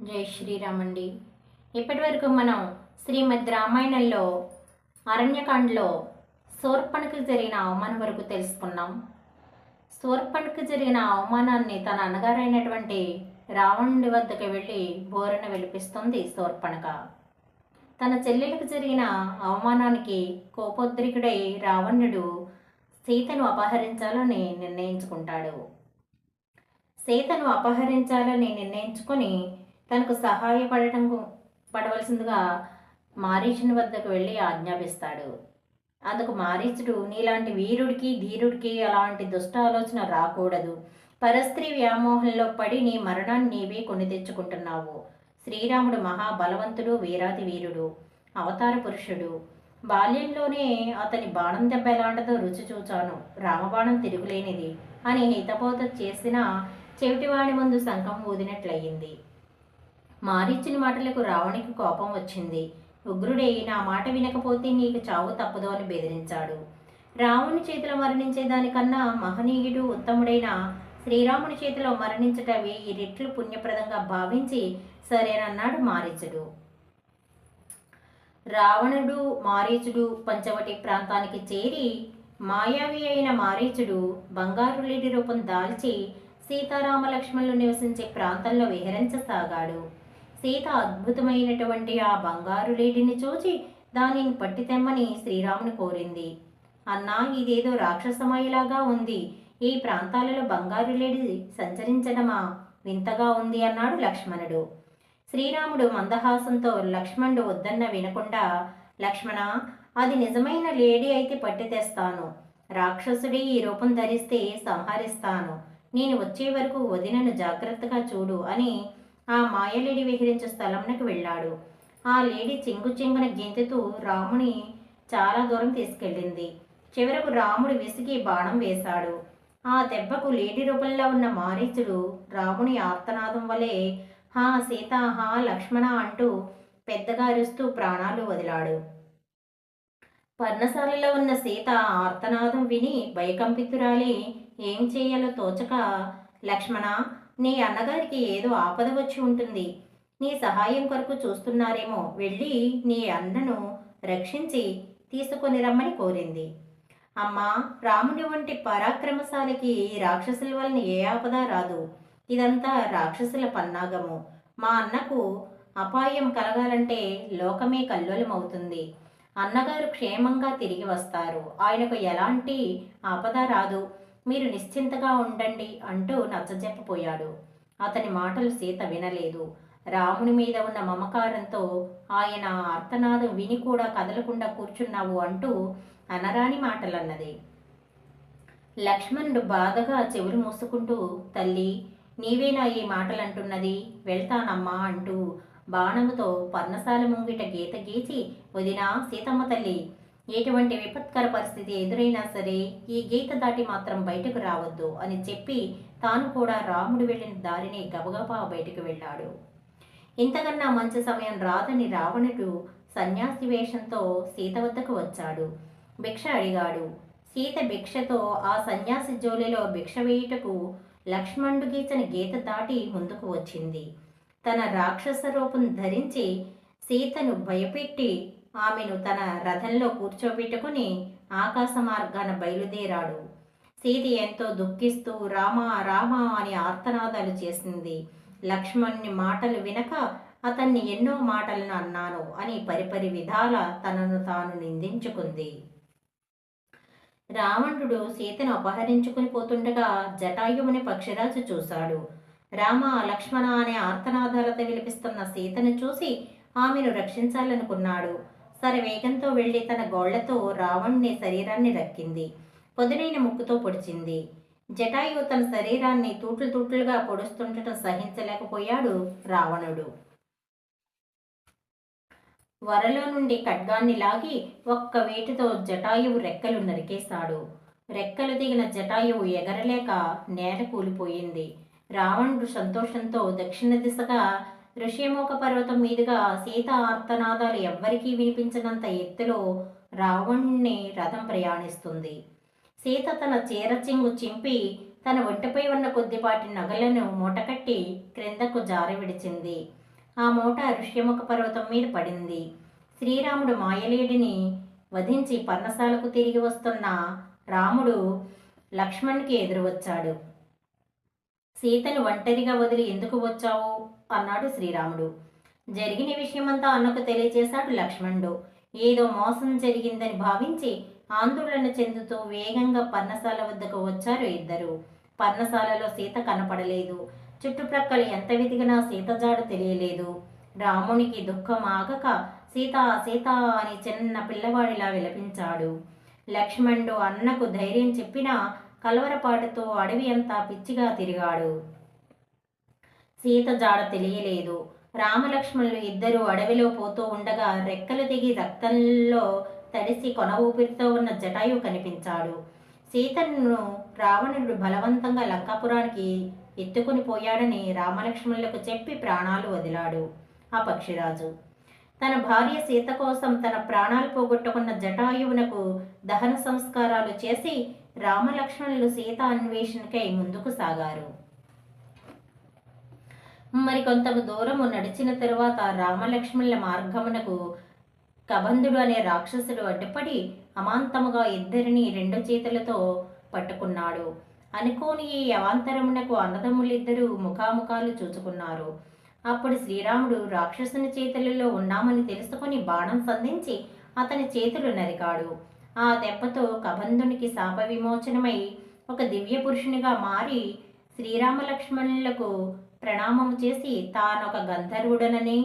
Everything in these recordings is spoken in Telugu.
జై శ్రీరామ్ అండి ఇప్పటి వరకు మనం శ్రీమద్ రామాయణంలో అరణ్యకాండలో శూర్పణకు జరిగిన అవమానం వరకు తెలుసుకున్నాం. శూర్పణకు జరిగిన అవమానాన్ని తన అన్నగారైనటువంటి రావణుడి వద్దకు వెళ్ళి బోరన వెలిపిస్తుంది శూర్పణక. తన చెల్లెలకు జరిగిన అవమానానికి కోపోద్రికుడై రావణుడు సీతను అపహరించాలని నిర్ణయించుకుంటాడు. సీతను అపహరించాలని నిర్ణయించుకొని తనకు సహాయపడటం పడవలసిందిగా మారీచుని వద్దకు వెళ్ళి ఆజ్ఞాపిస్తాడు. అందుకు మారీచుడు నీలాంటి వీరుడికి ధీరుడికి అలాంటి దుష్ట ఆలోచన రాకూడదు. పరస్త్రీ వ్యామోహంలో పడి నీ మరణాన్ని నీవే కొని తెచ్చుకుంటున్నావు. శ్రీరాముడు మహాబలవంతుడు వీరాది వీరుడు అవతార పురుషుడు. బాల్యంలోనే అతని బాణం దెబ్బ ఎలాంటిదో రుచి చూచాను. రామబాణం తిరుగులేనిది అని హితబోధ చేసిన చెవిటివాడి ముందు శంఖం ఊదినట్లయింది. మారీచుని మాటలకు రావణికి కోపం వచ్చింది. ఉగ్రుడే నా మాట వినకపోతే నీకు చావు తప్పదు అని బెదిరించాడు. రావణుని చేతిలో మరణించే దానికన్నా మహనీయుడు ఉత్తముడైన శ్రీరాముని చేతిలో మరణించటమే ఈ రెట్లు పుణ్యప్రదంగా భావించి సరేనన్నాడు మారీచుడు రావణుడు మారీచుడు పంచవటి ప్రాంతానికి చేరి మాయావి అయిన మారీచుడు బంగారు లేడి రూపం దాల్చి సీతారామ లక్ష్మణులు నివసించే ప్రాంతంలో విహరించసాగాడు. సీత అద్భుతమైనటువంటి ఆ బంగారు లేడిని చూచి దానిని పట్టి తెమ్మని శ్రీరాముని కోరింది. అన్నా ఇదేదో రాక్షసమయ్యలాగా ఉంది. ఈ ప్రాంతాలలో బంగారు లేడి సంచరించడమా? వింతగా ఉంది అన్నాడు లక్ష్మణుడు. శ్రీరాముడు మందహాసంతో లక్ష్మణుడు వద్దన్న వినకుండా లక్ష్మణ అది నిజమైన లేడీ అయితే పట్టి తెస్తాను రాక్షసుడి ఈ రూపం ధరిస్తే సంహరిస్తాను. నేను వచ్చే వరకు వదినను జాగ్రత్తగా చూడు అని ఆ మాయలేడి విహరించే స్థలంకి వెళ్ళాడు. ఆ లేడీ చెంగు చెంగున గెంతుతూ రాముని చాలా దూరం తీసుకెళ్ళింది. చివరకు రాముడు విసిగి బాణం వేశాడు. ఆ దెబ్బకు లేడి రూపంలో ఉన్న మారీచుడు రాముని ఆర్తనాదం వలె హా సీత హా లక్ష్మణ అంటూ పెద్దగా అరుస్తూ ప్రాణాలు వదిలాడు. పర్ణశాలలో ఉన్న సీత ఆర్తనాదం విని భయకంపితురాలి ఏం చేయాలో తోచక లక్ష్మణ నీ అన్నగారికి ఏదో ఆపద వచ్చి ఉంటుంది. నీ సహాయం కొరకు చూస్తున్నారేమో. వెళ్ళి నీ అన్నను రక్షించి తీసుకొని రమ్మని కోరింది. అమ్మా రాముని వంటి పరాక్రమశాలికి రాక్షసుల వలన ఏ ఆపద రాదు. ఇదంతా రాక్షసుల పన్నాగము. మా అన్నకు అపాయం కలగాలంటే లోకమే కల్లోలమవుతుంది. అన్నగారు క్షేమంగా తిరిగి వస్తారు. ఆయనకు ఎలాంటి ఆపద రాదు. మీరు నిశ్చింతగా ఉండండి అంటూ నచ్చజెప్పపోయాడు అతని మాటలు సీత వినలేదు. రాముని మీద ఉన్న మమకారంతో ఆయన అర్థనాదం విని కూడా కదలకుండా కూర్చున్నావు అంటూ అనరాని మాటలన్నది. లక్ష్మణుడు బాధగా చెవులు మూసుకుంటూ తల్లి నీవేనా ఈ మాటలంటున్నది? వెళ్తానమ్మా అంటూ బాణముతో పర్ణశాల ముంగిట గీత గీచి వదినా సీతమ్మ తల్లి ఎటువంటి విపత్కర పరిస్థితి ఎదురైనా సరే ఈ గీత దాటి మాత్రం బయటకు రావద్దు అని చెప్పి తాను కూడా రాముడు వెళ్ళిన దారిని గబగబా బయటకు వెళ్ళాడు. ఇంతకన్నా మంచి సమయం రాదని రావణుడు సన్యాసి వేషంతో సీత వద్దకు వచ్చాడు. భిక్ష అడిగాడు. సీత భిక్షతో ఆ సన్యాసి జోలిలో భిక్ష వేయుటకు లక్ష్మణుడు గీచిన గీత దాటి ముందుకు వచ్చింది. తన రాక్షస రూపం ధరించి సీతను భయపెట్టి ఆమెను తన రథంలో కూర్చోబెట్టుకుని ఆకాశ మార్గాన బయలుదేరాడు. సీత ఎంతో దుఃఖిస్తూ రామ రామ అని ఆర్తనాదాలు చేసింది. లక్ష్మణ్ని మాటలు వినక అతన్ని ఎన్నో మాటలను అన్నాను అని పరిపరి విధాల తనను తాను నిందించుకుంది. రావణుడు సీతను అపహరించుకుని పోతుండగా జటాయువుని పక్షిరాజు చూశాడు. రామ లక్ష్మణ అనే ఆర్తనాదాలతో విలిపిస్తున్న సీతను చూసి ఆమెను రక్షించాలనుకున్నాడు. సరి వేగంతో వెళ్ళి తన గోళ్ళతో రావణుని శరీరాన్ని రక్కింది. పొదునైన ముక్కుతో పొడిచింది. జటాయు తన శరీరాన్ని తూట్లు తూట్లుగా పొడుస్తుండటం సహించలేకపోయాడు రావణుడు. వరలో నుండి ఖడ్గాన్ని లాగి ఒక్క వేటితో జటాయువు రెక్కలు నరికేశాడు. రెక్కలు దిగిన జటాయువు ఎగరలేక నేల కూలిపోయింది. రావణుడు సంతోషంతో దక్షిణ దిశగా ఋష్యమోక పర్వతం మీదుగా సీత ఆర్తనాదాలు ఎవ్వరికీ వినిపించినంత ఎత్తులో రావణ్ణి రథం ప్రయాణిస్తుంది. సీత తన చీరచింగు చింపి తన ఒంటిపై ఉన్న కొద్దిపాటి నగలను మూటకట్టి క్రిందకు జారి విడిచింది. ఆ మూట ఋష్యముఖ పర్వతం మీద పడింది. శ్రీరాముడు మాయలేడిని వధించి పర్ణశాలకు తిరిగి వస్తున్న రాముడు లక్ష్మణ్కి ఎదురు వచ్చాడు సీతను ఒంటరిగా వదిలి ఎందుకు వచ్చావు? అన్నాడు శ్రీరాముడు. జరిగిన విషయమంతా అన్నకు తెలియజేశాడు లక్ష్మణుడు. ఏదో మోసం జరిగిందని భావించి ఆందోళన చెందుతూ వేగంగా పర్ణశాల వద్దకు వచ్చారు ఇద్దరు. పర్ణశాలలో సీత కనపడలేదు. చుట్టుప్రక్కల ఎంత వెతికినా సీత జాడు తెలియలేదు. రామునికి దుఃఖం ఆగక సీత సీత అని చిన్న పిల్లవాడిలా విలపించాడు. లక్ష్మణుడు అన్నకు ధైర్యం చెప్పినా కలవరపాటుతో అడవి అంతా పిచ్చిగా తిరిగాడు. సీత జాడ తెలియలేదు. రామలక్ష్మణులు ఇద్దరు అడవిలో పోతూ ఉండగా రెక్కలు దిగి రక్తంలో తడిసి కొన ఊపిరితో ఉన్న జటాయు కనిపించాడు. సీతను రావణుడు బలవంతంగా లంకాపురానికి ఎత్తుకుని పోయాడని రామలక్ష్మణులకు చెప్పి ప్రాణాలు వదిలాడు ఆ పక్షిరాజు. తన భార్య సీత కోసం తన ప్రాణాలు పోగొట్టుకున్న జటాయువునకు దహన సంస్కారాలు చేసి రామలక్ష్మణులు సీత అన్వేషణకై ముందుకు సాగారు. మరి కొంత దూరము నడిచిన తరువాత రామలక్ష్మణుల మార్గమునకు కబంధుడు అనే రాక్షసుడు అడ్డుపడి అమాంతముగా ఇద్దరిని రెండు చేతులతో పట్టుకున్నాడు. అనుకోని ఈ అవాంతరమునకు అన్నదమ్ములిద్దరూ ముఖాముఖాలు చూచుకున్నారు. అప్పుడు శ్రీరాముడు రాక్షసుని చేతులలో ఉన్నామని తెలుసుకొని బాణం సంధించి అతని చేతులు నరికాడు. ఆ దెబ్బతో కబంధునికి శాప విమోచనమై ఒక దివ్య పురుషునిగా మారి శ్రీరామలక్ష్మణులకు ప్రణామము చేసి తానొక గంధర్వుడనని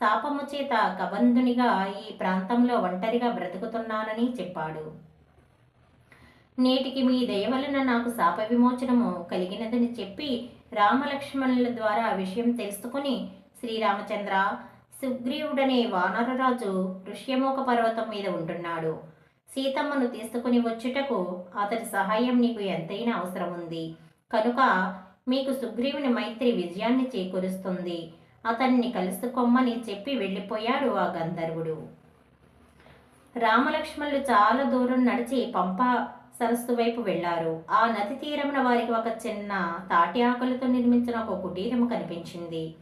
శాపము చేత కబంధునిగా ఈ ప్రాంతంలో ఒంటరిగా బ్రతుకుతున్నానని చెప్పాడు. నేటికి మీ దయవలన నాకు శాప విమోచనము కలిగినదని చెప్పి రామలక్ష్మణుల ద్వారా విషయం తెలుసుకుని శ్రీరామచంద్ర సుగ్రీవుడనే వానరరాజు ఋష్యమోక పర్వతం మీద ఉంటున్నాడు. సీతమ్మను తీసుకుని వచ్చుటకు అతడి సహాయం నీకు ఎంతైనా అవసరం ఉంది కనుక మీకు సుగ్రీవుని మైత్రి విజయాన్ని చేకూరుస్తుంది. అతన్ని కలుసుకోమ్మని చెప్పి వెళ్ళిపోయాడు ఆ గంధర్వుడు. రామలక్ష్మణులు చాలా దూరం నడిచి పంప సరస్సు వైపు వెళ్ళారు ఆ నది తీరమున వారికి ఒక చిన్న తాటి ఆకులతో నిర్మించిన ఒక కుటీరం కనిపించింది.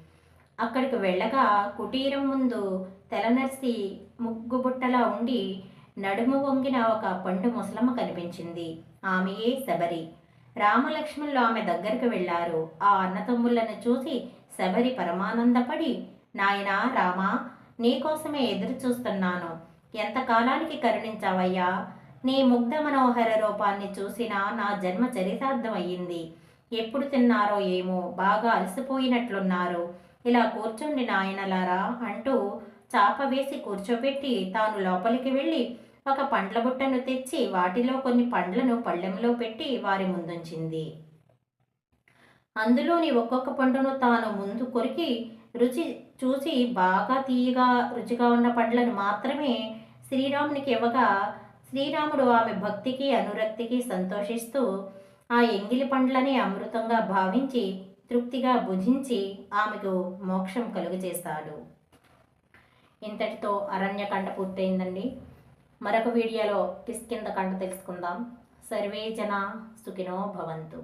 అక్కడికి వెళ్ళగా కుటీరం ముందు తెలనర్సి ముగ్గుబుట్టలా ఉండి నడుము వంగిన ఒక పండు ముసలమ్మ కనిపించింది. ఆమెయే శబరి? రామలక్ష్మణులు ఆమె దగ్గరికి వెళ్ళారు. ఆ అన్నతమ్ములను చూసి శబరి పరమానందపడి నాయనా రామా నీకోసమే ఎదురు చూస్తున్నాను. ఎంతకాలానికి కరుణించావయ్యా? నీ ముగ్ధ మనోహర రూపాన్ని చూసినా నా జన్మ చరితార్థం అయ్యింది. ఎప్పుడు తిన్నారో ఏమో బాగా అలసిపోయినట్లున్నారు. ఇలా కూర్చోండి నాయనలారా అంటూ చాప వేసి కూర్చోబెట్టి తాను లోపలికి వెళ్ళి ఒక పండ్ల బుట్టను తెచ్చి వాటిలో కొన్ని పండ్లను పళ్ళెంలో పెట్టి వారి ముందుంచింది. అందులోని ఒక్కొక్క పండును తాను ముందు కొరికి రుచి చూసి బాగా తీయగా రుచిగా ఉన్న పండ్లను మాత్రమే శ్రీరామునికి ఇవ్వగా శ్రీరాముడు ఆమె భక్తికి అనురక్తికి సంతోషిస్తూ ఆ ఎంగిలి పండ్లని అమృతంగా భావించి తృప్తిగా భుజించి ఆమెకు మోక్షం కలుగజేశాడు ఇంతటితో అరణ్యకాండ పూర్తయిందండి. మరొక వీడియోలో కిష్కింద కంట తెలుసుకుందాం. సర్వే జన సుఖినో భవంతు.